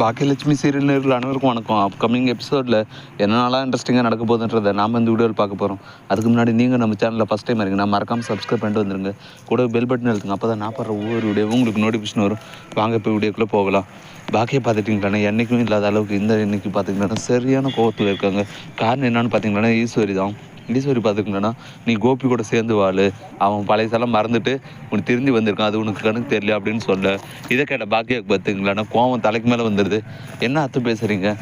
Baakiyalakshmi serial நேரில் அனைவருக்கும் வணக்கம். அப்கமிங் எபிசோடில் என்னென்னலாம் இன்ட்ரெஸ்டிங்காக நடக்க போகுதுன்றதை நாம் இந்த வீடியோவில் பார்க்க போகிறோம் அதுக்கு முன்னாடி நீங்கள் நம்ம சேனலில் ஃபஸ்ட் டைம் இருக்கீங்க நான் மறக்காமல் சப்ஸ்கிரைப் பண்ணிட்டு வந்துருங்க. கூட பெல் பட்டன் எழுத்துங்க அப்போ தான் நான் பாடுற ஒவ்வொரு வீடியோவும் உங்களுக்கு நோட்டிஃபிகேஷன் வரும். வாங்க இப்போ வீடியோக்குள்ளே போகலாம். பாக்கியை பார்த்துட்டிங்களாண்ணே? என்றைக்கும் இல்லாத அளவுக்கு இந்த இன்னைக்கு பார்த்திங்கன்னா சரியான கோவத்தில் இருக்காங்க. காரணம் என்னென்னு பார்த்தீங்கன்னா ஈஸ்வரி தான் ஈஸ்வரி பார்த்துக்கிட்டனா நீ கோபி கூட சேர்ந்து வாழு. அவன் பழையசெல்லாம் மறந்துட்டு உனக்கு திரும்பி வந்திருக்கான். அது உனக்கு கணக்கு தெரியல அப்படின்னு சொல்ல. இதை கேட்ட பாக்கியாக்கு பார்த்துங்களாண்ணா கோவம் தலைக்கு மேலே வந்துடுது என்ன அத்து பேசுகிறீங்க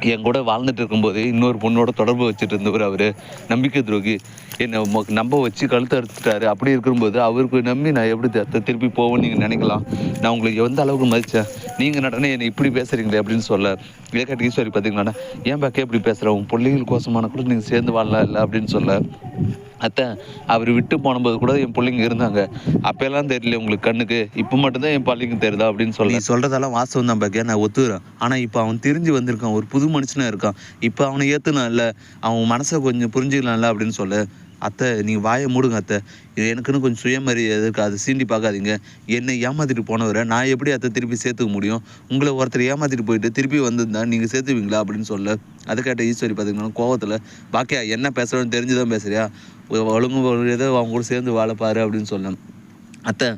என் கூட வாழ்ந்துட்டு இருக்கும்போது இன்னொரு பொண்ணோட தொடர்பு வச்சுட்டு இருந்தவர் அவர். நம்பிக்கை துரோகி. என்னை நம்ப வச்சு கழுத்து அறுத்துட்டாரு. அப்படி இருக்கும்போது அவருக்கு நம்பி நான் எப்படி திருப்பி போவேன்னு நீங்கள் நினைக்கலாம். நான் உங்களுக்கு எந்த அளவுக்கு மதித்தேன் நீங்கள் நடனே என்னை இப்படி பேசுகிறீங்களே அப்படின்னு சொல்ல இலக்காட்டு ஈஸ்வரி பார்த்தீங்கன்னா ஏன் பாக்கே இப்படி பேசுகிற உன் பிள்ளைகள் கோசமான கூட நீங்கள் சேர்ந்து வாழலாம் இல்லை? அப்படின்னு சொல்ல அத்தை அவர் விட்டு போனபோது கூட என் பிள்ளைங்க இருந்தாங்க. அப்போல்லாம் தெரியல உங்களுக்கு கண்ணுக்கு. இப்போ மட்டும்தான் என் பிள்ளைங்க தெரியுதா அப்படின்னு சொல்லி நீ சொல்கிறதெல்லாம் தான் பாக்கியா? நான் ஒத்துக்கிறேன். ஆனால் இப்போ அவன் தெரிஞ்சு வந்திருக்கான். ஒரு புது மனுஷனாக இருக்கான். இப்போ அவனை ஏற்றுனான்ல அவன் மனசை கொஞ்சம் புரிஞ்சுக்கலாம்ல அப்படின்னு சொல்ல. அத்தை நீங்கள் வாயை மூடுங்க அத்தை. இது எனக்குன்னு கொஞ்சம் சுயமரியாதை இருக்குது அதை சீண்டி பார்க்காதீங்க. என்னை ஏமாற்றிட்டு போனவரை நான் எப்படி அத்தை திருப்பி சேர்த்துக்க முடியும்? உங்களை ஒருத்தர் ஏமாற்றிட்டு போயிட்டு திருப்பி வந்திருந்தா நீங்கள் சேர்த்துவீங்களா அப்படின்னு சொல்ல. அதை கேட்ட ஈஸ்வரி பார்த்தீங்கன்னா கோவத்தில் பாக்கியா என்ன பேசுகிறோன்னு தெரிஞ்சு தான் பேசுறியா? ஒழுங்கு ஏதோ அவங்க கூட சேர்ந்து வாழப்பாரு அப்படின்னு சொன்னேன். அத்தை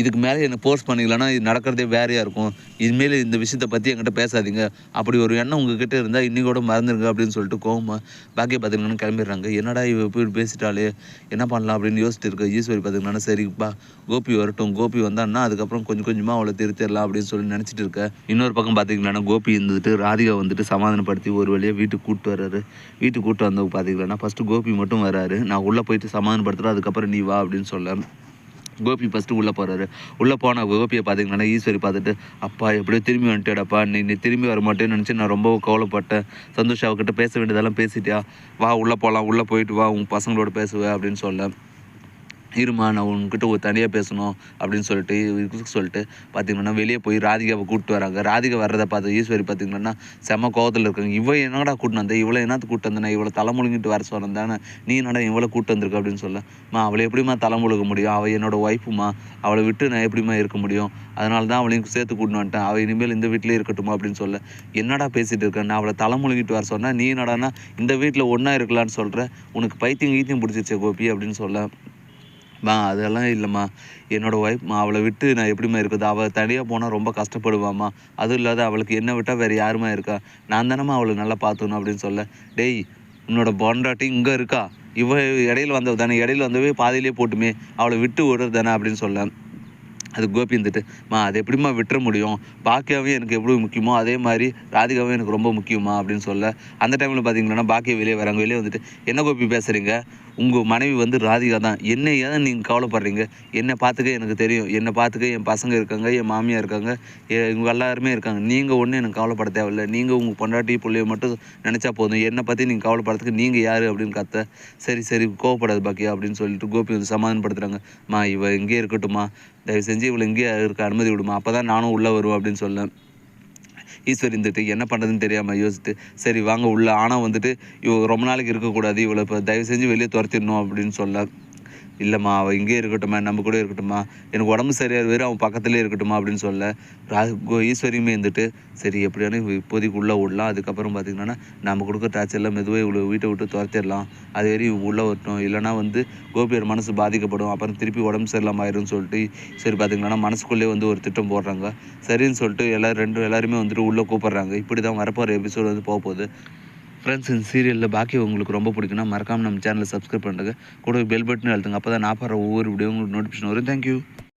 இதுக்கு மேலே என்னை போஸ்ட் பண்ணிக்கலன்னா இது நடக்கிறதே வேறையாக இருக்கும். இனிமேல் இந்த விஷயத்தை பற்றி என்கிட்ட பேசாதீங்க. அப்படி ஒரு எண்ணம் உங்ககிட்ட இருந்தால் இன்றைக்கூட மறந்துருங்க அப்படின்னு சொல்லிட்டு கோவமாக பாக்கிய பார்த்துக்கலாம்னு கிளம்பிடுறாங்க. என்னடா இவ போய் பேசிட்டாலே என்ன பண்ணலாம் அப்படின்னு யோசிச்சுட்டு இருக்க ஈஸ்வரி பார்த்தீங்கன்னா சரிப்பா கோபி வரட்டும். கோபி வந்தான்னா அதுக்கப்புறம் கொஞ்சம் கொஞ்சமாக அவளை திருத்திடலாம் அப்படின்னு சொல்லி நினச்சிட்டு இருக்க. இன்னொரு பக்கம் பார்த்தீங்கன்னா கோபி இருந்துட்டு ராதிகா வந்துட்டு சமாதானப்படுத்தி ஒரு வழியாக வீட்டுக்கு கூப்பிட்டு வர்றாரு. வீட்டுக்கு கூப்பிட்டு வந்தவங்க பார்த்தீங்கன்னா ஃபஸ்ட்டு கோபி மட்டும் வராரு. நான் உள்ளே போயிட்டு சமாதானப்படுத்துகிறேன் அதுக்கப்புறம் நீ வா அப்படின்னு சொல்ல கோபி ஃபஸ்ட்டு உள்ளே போகிறாரு உள்ளே போன கோபியை பார்த்தீங்கன்னா ஈஸ்வரி பார்த்துட்டு அப்பா எப்படியோ திரும்பி வந்துட்டேடப்பா. நீ நீ திரும்பி வர மாட்டேன்னு நினச்சி நான் ரொம்ப கவலைப்பட்டேன் சந்தோஷ் அவகிட்ட பேச வேண்டியதெல்லாம் பேசிட்டியா? வா உள்ளே போகலாம் உள்ளே போயிட்டு வா. உன் பசங்களோட பேசுவேன் அப்படின்னு சொல்ல. இருமா நான் உன்கிட்ட ஒரு தனியாக பேசணும் அப்படின்னு சொல்லிட்டு சொல்லிட்டு பார்த்தீங்கன்னா வெளியே போய் ராதிகாவை கூப்பிட்டு வராங்க. ராதிகா வர்றதை பார்த்து ஈஸ்வரி பார்த்தீங்கன்னா செம கோவத்தில் இருக்காங்க. இவ என்னடா கூட்டு வந்தேன் இவ்வளோ என்னத்து கூட்டு வந்தேன் இவ்வளோ தலைமுழுங்கிட்டு வர சொன்னேன் தானே? நீ என்னடா இவ்வளோ கூட்டு வந்திருக்க அப்படின்னு சொல்ல. மா அவளை எப்படிம்மா தலைமுழுக முடியும்? அவள் என்னோட ஒய்ஃபுமா அவளை விட்டு நான் எப்படிம்மா இருக்க முடியும்? அதனால தான் அவளையும் சேர்த்து கூட்டின்னு வந்துட்டேன். அவள் இனிமேல் இந்த வீட்டிலே இருக்கட்டுமா அப்படின்னு சொல்ல. என்னடா பேசிட்டு இருக்கேன் நான் அவளை தலைமுழுங்கிட்டு வர சொன்னால் நீ என்னடான்னா இந்த வீட்டில் ஒன்றா இருக்கலான்னு சொல்கிற உனக்கு பைத்தியம் ஈத்தியம் பிடிச்சிருச்சே கோபி அப்படின்னு சொல்ல. மா அதெல்லாம் இல்லைம்மா. என்னோடய ஒய்ஃப்மா அவளை விட்டு நான் எப்படிம்மா இருக்குது அவள் தனியாக போனால் ரொம்ப கஷ்டப்படுவாம்மா. அதுவும் இல்லாத அவளுக்கு என்ன விட்டால் வேறு யாருமா இருக்கா? நான் தானம்மா அவளை நல்லா பார்த்துக்கணும் அப்படின்னு சொல்ல. டேய் உன்னோட பொண்டாட்டி இங்கே இருக்கா? இவ இடையில வந்தவ தானே. இடையில வந்தவே பாதியிலே போட்டுமே. அவளை விட்டு விடுறது தானே அப்படின்னு சொல்ல. அது கோபி இருந்துட்டு மா அது எப்படிம்மா விட்டுற முடியும்? பாக்கியாவும் எனக்கு எப்படி முக்கியமோ அதே மாதிரி ராதிகாவும் எனக்கு ரொம்ப முக்கியமா? அப்படின்னு சொல்ல. அந்த டைமில் பார்த்தீங்கன்னா பாக்கியா வெளியே வராங்க. வெளியே வந்துட்டு என்ன கோபி பேசுகிறீங்க உங்கள் மனைவி வந்து ராதிகா தான். என்ன ஏன் நீங்கள் கவலைப்படுறீங்க? என்னை பார்த்துக்க எனக்கு தெரியும். என்னை பார்த்துக்க என் பசங்க இருக்காங்க என் மாமியார் இருக்காங்க இவங்க எல்லாருமே இருக்காங்க. நீங்கள் ஒன்றும் எனக்கு கவலைப்பட தேவையில்ல. நீங்கள் உங்கள் பொண்டாட்டி பிள்ளைய மட்டும் நினச்சா போதும். என்னை பற்றி நீங்கள் கவலைப்படுறதுக்கு நீங்கள் யார் அப்படின்னு கத்த சரி சரி கோவப்படாது பாக்கியா அப்படின்னு சொல்லிட்டு கோபி வந்து சமாதானப்படுத்துகிறாங்க மா இவ இங்கேயே இருக்கட்டும்மா. தயவு செஞ்சு இவளை இங்கேயே இருக்க அனுமதி விடுமா. அப்போ தான் நானும் உள்ளே வருவேன் அப்படின்னு சொல்லேன் ஈஸ்வர் இருந்துட்டு என்ன பண்ணுறதுன்னு தெரியாமல் யோசித்து சரி வாங்க உள்ள ஆனால் வந்துட்டு இவ ரொம்ப நாளைக்கு இருக்கக்கூடாது இவ்வளோ இப்போ தயவு செஞ்சு வெளியே துரத்திடணும் அப்படின்னு சொல்ல இல்லைம்மா அவள் இங்கேயே இருக்கட்டும்மா நம்ம கூட இருக்கட்டும்மா. எனக்கு உடம்பு சரியாக வேறு அவன் பக்கத்துலேயே இருக்கட்டுமா அப்படின்னு சொல்ல கோ- ஈஸ்வரியுமே இருந்துட்டு சரி எப்படியான இப்போதைக்கு உள்ளே விடலாம் அதுக்கப்புறம் பார்த்திங்கன்னா நம்ம கொடுக்குற டார்ச்சரில் மெதுவாக இவ்வளோ வீட்டை விட்டு துரத்திடலாம். அது வரையும் இவ உள்ளே வரட்டும். இல்லைனா வந்து கோபியர் மனசு பாதிக்கப்படும். அப்புறம் திருப்பி உடம்பு சரியில்லாமல் ஆயிரும்னு சொல்லிட்டு சரி பார்த்திங்கன்னா மனசுக்குள்ளே வந்து ஒரு திட்டம் போடுறாங்க. சரின்னு சொல்லிட்டு எல்லா ரெண்டு எல்லாருமே வந்துட்டு உள்ளே கூப்பிட்றாங்க. இப்படி தான் வரப்போகிற எபிசோடு வந்து போக போகுது ஃப்ரெண்ட்ஸ் இந்த சீரியலில் பாக்கி உங்களுக்கு ரொம்ப பிடிக்கும்னா மறக்காமல் நம்ம சேனலை சப்ஸ்கிரைப் பண்ணுங்க கூட பெல் பட்டன் அழுத்துங்க. அப்போ தான் நான் பாடுற ஒவ்வொரு வீடியோ உங்களுக்கு நோட்டிஃபிகேஷன் வரும். தேங்க்யூ